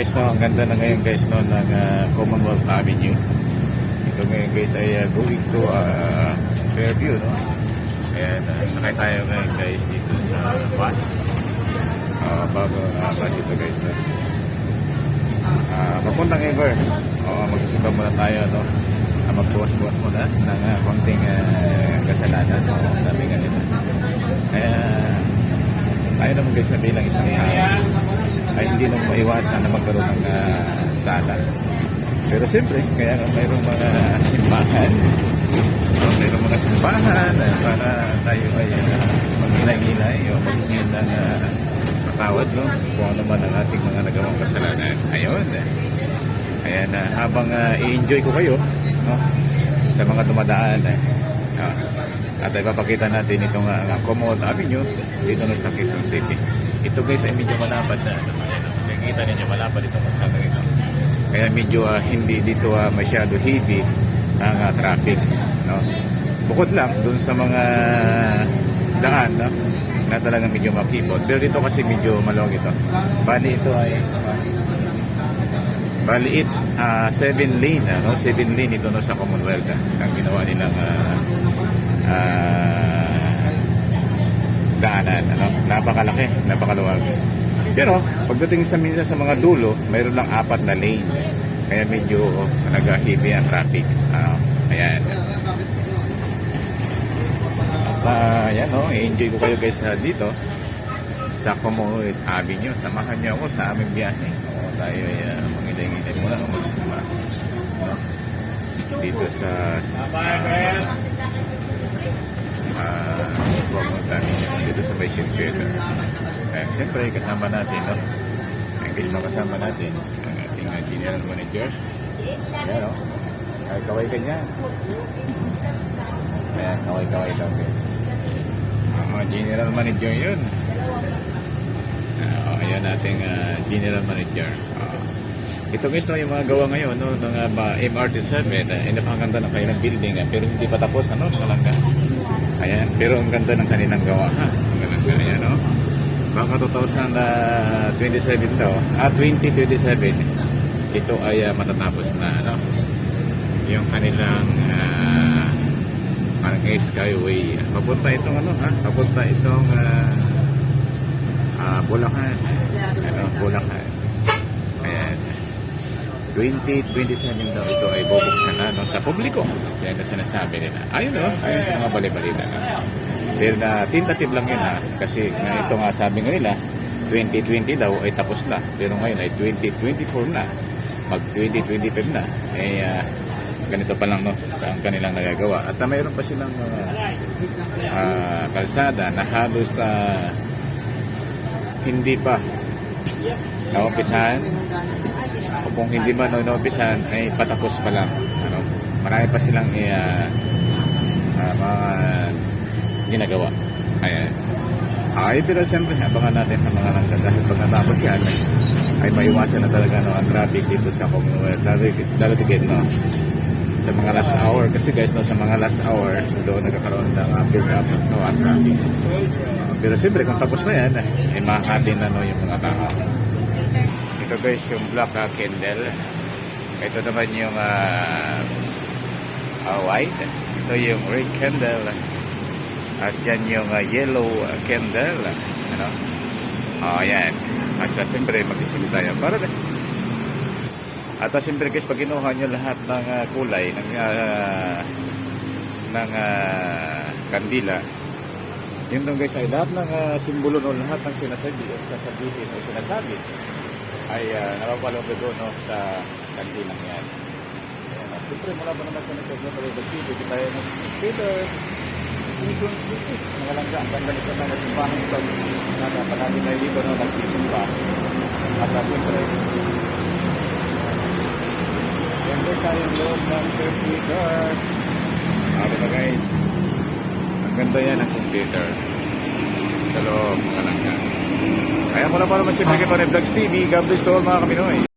guys no, ang ganda na ngayon guys no ng ah, Commonwealth Avenue. Ito ngayon guys ay ah, going to uh, Fairview no. Ayan, uh, sakay tayo ngayon guys dito sa bus. Uh, bago uh, bus ito guys no. Uh, papuntang Ever. Uh, magsisimba muna tayo no. Uh, magbuwas-buwas muna ng uh, konting uh, kasalanan no. Sabi nga nila. Kaya tayo naman guys na bilang isang tao ay hindi naman maiwasan na magkaroon ng uh, sala. Pero siyempre, kaya mayroong mga simbahan, uh, mayroong mga simbahan uh, para tayo ay uh, maghilay-hilay o maghingin ng uh, patawad no? kung ano man ang ating mga nagawang kasalanan. Ayun. Kaya na habang uh, i-enjoy ko kayo no? sa mga dumadaan, uh, at ipapakita natin itong uh, Commonwealth Avenue dito na sa Quezon City. Ito guys ay medyo malapad na. Nakikita ninyo malapad itong kalsada ito. Kaya medyo uh, hindi dito uh, masyado heavy ang uh, traffic. No? Bukod lang dun sa mga daan no? na talaga medyo makipot. Pero dito kasi medyo maluwag ito. Bali ito ay Bali it, 7 lane, ano? 7 lane ito no, sa Commonwealth. ah. ang ginawa nilang ah, ah, daanan. Ano? Napakalaki, napakaluwag. Pero pagdating sa minsan sa mga dulo, mayroon lang apat na lane. Kaya medyo nag-heavy ang traffic. Ah, ayan. At ayan, no, enjoy ko kayo guys na dito sa Commonwealth Avenue. Samahan niyo ako sa aming biyahe. O, tayo ay uh, mangilay-ngilay muna o magsima. No? Dito sa ah Commonwealth Avenue. Dito sa May Theater. Eh, siyempre, kasama natin, no? Ang guys na kasama natin, ang ating uh, general manager. Ayan, no? Ay, kaway ka niya. Ayan, kaway-kaway daw, guys. Ang mga general manager yun. Ah, ayan ating ah, general manager. Ah, ito guys, no, yung mga gawa ngayon, no, ng uh, MRT7, uh, eh, napakaganda ng kanilang building, ah, pero hindi pa tapos, ano, mga langga. Pero ang ganda ng kanilang gawa, ha. Ang ganda siya, ayan, no. Baka 2027 daw, at 2027, ito ay ah, matatapos na, ano, yung kanilang ah, parang skyway. Papunta itong, ano, ha, papunta itong, ah, ah, Bulacan. Ano, Bulacan. Ayan. 2027 daw ito ay bubuksan na no, sa publiko. Kasi na sinasabi nila. Ayun no, ayun sa mga balibalita na. Pero na tentative lang yun ha. Kasi nga ito nga sabi nga nila, 2020 daw ay tapos na. Pero ngayon ay 2024 na. Mag 2025 na. Eh, ah, ganito pa lang no, ang kanilang nagagawa. At uh, mayroon pa silang mga ah, kalsada na halos sa hindi pa naumpisahan o kung hindi man naumpisahan ay patapos pa lang. Ano, marami pa silang uh, uh, mga ginagawa. Ayan. Ay pero siyempre abangan natin ang mga nangga dahil pag natapos yan ay maiwasan na talaga no, ang traffic dito sa Commonwealth. Lalo, lalo tigit no sa mga last hour. Kasi guys no sa mga last hour doon nagkakaroon ng uh, build up no ang traffic. Uh, pero siyempre kung tapos na yan ay makakati na no yung mga tao ito guys yung black uh, candle. Ito naman yung uh, uh, white. Ito yung red candle. At yan yung uh, yellow uh, candle. Ano? Oh yan at uh, siyempre magsisimula tayo. Para at uh, siyempre guys, pag kinuha nyo lahat ng uh, kulay ng uh, ng uh, kandila, yun doon guys ay lahat ng uh, simbolo no, lahat ng sinasabi o sasabihin o sinasabi ay uh, napapalong doon no, sa kandilang yan. Uh, siyempre mula pa naman sa nagkagyan ng River City, di tayo ng St. Peter, Quezon City. Mga langga, ang ganda nito na nasimbahan ito. Nakapalagi tayo dito no, nagsisimba. At uh, siyempre, guys ay yung loob ng St. Peter. Ah, diba guys? Ang ganda yan ng St. Peter. Sa loob, kalangga. Kaya mula pa naman si Mike Vlogs TV. God bless to all mga Kaminoy.